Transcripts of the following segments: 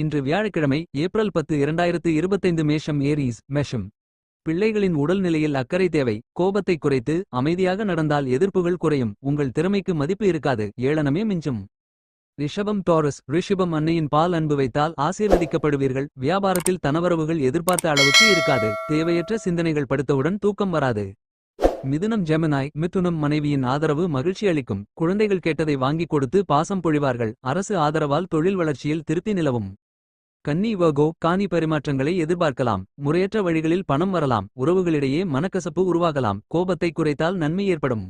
இன்று வியாழக்கிழமை ஏப்ரல் பத்து இரண்டாயிரத்து இருபத்தைந்து மேஷம் ஏரீஸ் மெஷம். பிள்ளைகளின் உடல்நிலையில் அக்கறை தேவை. கோபத்தை குறைத்து அமைதியாக நடந்தால் எதிர்ப்புகள் குறையும். உங்கள் திறமைக்கு மதிப்பு இருக்காது. ஏளனமே மிஞ்சும். ரிஷபம் டாரஸ் ரிஷபம் அன்னையின் பால் அன்பு வைத்தால் ஆசீர்வதிக்கப்படுவீர்கள். வியாபாரத்தில் தனவரவுகள் எதிர்பார்த்த அளவுக்கு இருக்காது. தேவையற்ற சிந்தனைகள் படுத்தவுடன் தூக்கம் வராது. மிதுனம் ஜெமினாய் மிதுனம் மனைவியின் ஆதரவு மகிழ்ச்சி அளிக்கும். குழந்தைகள் கேட்டதை வாங்கிக் கொடுத்து பாசம் பொழிவார்கள். அரசு ஆதரவால் தொழில் வளர்ச்சியில் திருப்தி நிலவும். கன்னி வகோ காணி பரிமாற்றங்களை எதிர்பார்க்கலாம். முறையற்ற வழிகளில் பணம் வரலாம். உறவுகளிடையே மனக்கசப்பு உருவாகலாம். கோபத்தை குறைத்தால் நன்மை ஏற்படும்.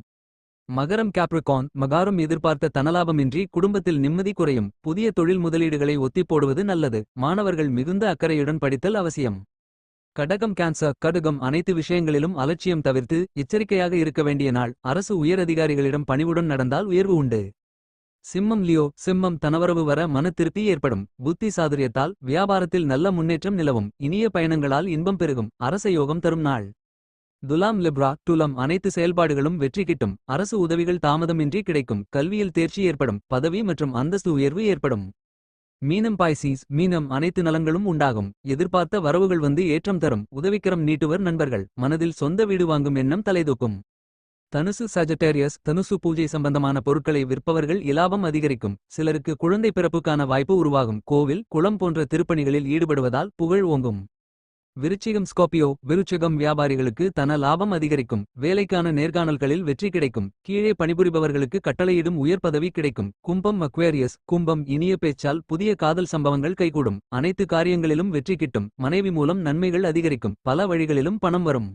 மகரம் கேப்ரிகான் மகாரம் எதிர்பார்த்த தனலாபமின்றி குடும்பத்தில் நிம்மதி குறையும். புதிய தொழில் முதலீடுகளை ஒத்திப்போடுவது நல்லது. மாணவர்கள் மிகுந்த அக்கறையுடன் படித்தல் அவசியம். கடகம் கேன்சர் கடுகம் அனைத்து விஷயங்களிலும் அலட்சியம் தவிர்த்து எச்சரிக்கையாக இருக்க வேண்டிய நாள். அரசு உயரதிகாரிகளிடம் பணிவுடன் நடந்தால் உயர்வு உண்டு. சிம்மம் லியோ சிம்மம் தனவரவு வர மன திருப்தி ஏற்படும். புத்தி சாதுரியத்தால் வியாபாரத்தில் நல்ல முன்னேற்றம் நிலவும். இனிய பயணங்களால் இன்பம் பெருகும். அரச யோகம் தரும் நாள். துலாம் லிப்ரா துலம் அனைத்து செயல்பாடுகளும் வெற்றி கிட்டும். அரசு உதவிகள் தாமதமின்றி கிடைக்கும். கல்வியில் தேர்ச்சி ஏற்படும். பதவி மற்றும் அந்தஸ்து உயர்வு ஏற்படும். மீனம் பாய்சீஸ் மீனம் அனைத்து நலங்களும் உண்டாகும். எதிர்பார்த்த வரவுகள் வந்து ஏற்றம் தரும். உதவிக்கரம் நீட்டுவர் நண்பர்கள். மனதில் சொந்த வீடு வாங்கும் எண்ணம் தலைதூக்கும். தனுசு சஜட்டேரியஸ் தனுசு பூஜை சம்பந்தமான பொருட்களை விற்பவர்கள் இலாபம் அதிகரிக்கும். சிலருக்கு குழந்தை பிறப்புக்கான வாய்ப்பு உருவாகும். கோவில் குளம் போன்ற திருப்பணிகளில் ஈடுபடுவதால் புகழ் ஓங்கும். விருச்சிகம் ஸ்கார்பியோ விருச்சிகம் வியாபாரிகளுக்கு தன லாபம் அதிகரிக்கும். வேலைக்கான நேர்காணல்களில் வெற்றி கிடைக்கும். கீழே பணிபுரிபவர்களுக்கு கட்டளையிடும் உயர் பதவி கிடைக்கும். கும்பம் அக்வேரியஸ் கும்பம் இனிய பேச்சால் புதிய காதல் சம்பவங்கள் கைகூடும். அனைத்து காரியங்களிலும் வெற்றி கிட்டும். மனைவி மூலம் நன்மைகள் அதிகரிக்கும். பல வழிகளிலும் பணம் வரும்.